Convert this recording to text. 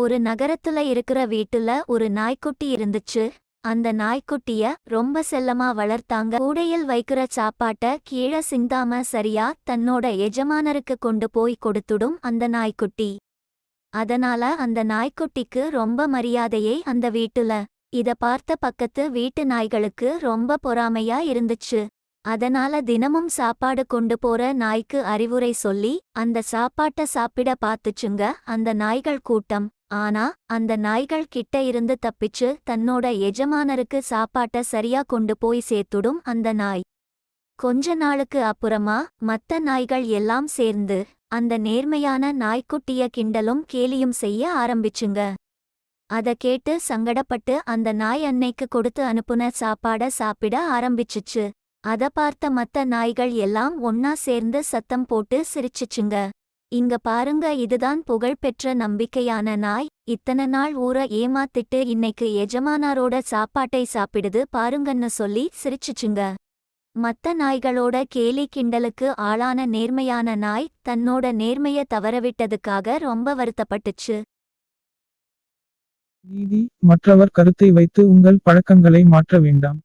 ஒரு நகரத்துல இருக்கிற வீட்டுல ஒரு நாய்க்குட்டி இருந்துச்சு. அந்த நாய்க்குட்டிய ரொம்ப செல்லமா வளர்த்தாங்க. கூடையில் வைக்கிற சாப்பாட்ட கீழே சிந்தாம சரியா தன்னோட எஜமானருக்கு கொண்டு போய் கொடுத்துடும் அந்த நாய்க்குட்டி. அதனால அந்த நாய்க்குட்டிக்கு ரொம்ப மரியாதையே அந்த வீட்டுல. இத பார்த்த பக்கத்து வீட்டு நாய்களுக்கு ரொம்ப பொறாமையா இருந்துச்சு. அதனால தினமும் சாப்பாடு கொண்டு போற நாய்க்கு அறிவுரை சொல்லி அந்த சாப்பாட்ட சாப்பிட பாத்துச்சுங்க அந்த நாய்கள் கூட்டம். ஆனா அந்த நாய்கள் கிட்ட இருந்து தப்பிச்சு தன்னோட எஜமானருக்கு சாப்பாட்ட சரியா கொண்டு போய் சேர்த்துடும் அந்த நாய். கொஞ்ச நாளுக்கு அப்புறமா மத்த நாய்கள் எல்லாம் சேர்ந்து அந்த நேர்மையான நாய்க்குட்டிய கிண்டலும் கேலியும் செய்ய ஆரம்பிச்சுங்க. அத கேட்டு சங்கடப்பட்டு அந்த நாய் அன்னைக்கு கொடுத்து அனுப்புன சாப்பாட சாப்பிட ஆரம்பிச்சுச்சு. அத பார்த்த மத்த நாய்கள் எல்லாம் ஒன்னா சேர்ந்து சத்தம் போட்டு சிரிச்சுச்சுங்க. இங்க பாருங்க இதுதான் புகழ்பெற்ற நம்பிக்கையான நாய். இத்தனை நாள் ஊற ஏமாத்திட்டு இன்னைக்கு எஜமானாரோட சாப்பாட்டை சாப்பிடுது பாருங்கன்னு சொல்லி சிரிச்சுச்சுங்க. மத்த நாய்களோட கேலி கிண்டலுக்கு ஆளான நேர்மையான நாய் தன்னோட நேர்மைய தவறவிட்டதுக்காக ரொம்ப வருத்தப்பட்டுச்சு. நீதி மற்றவர் கருத்தை வைத்து உங்கள் பழக்கங்களை மாற்ற வேண்டாம்.